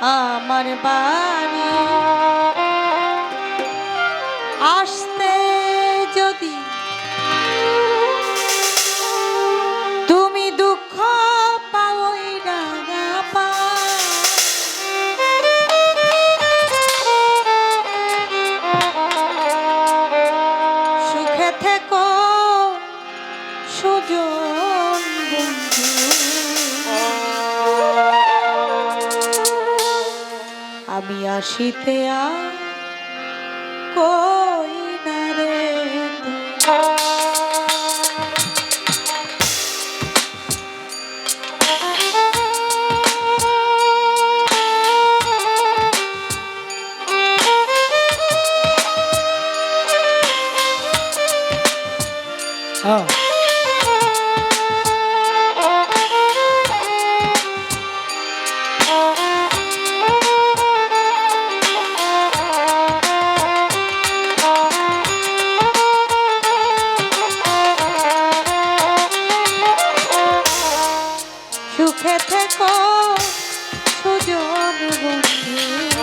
আমার বাড়ি। আসতে যদি তুমি দুঃখ পাও না সুখে থেকো সুযোগ আমি আসিতে কই Oh. সুখে থেকো সুজন বন্ধু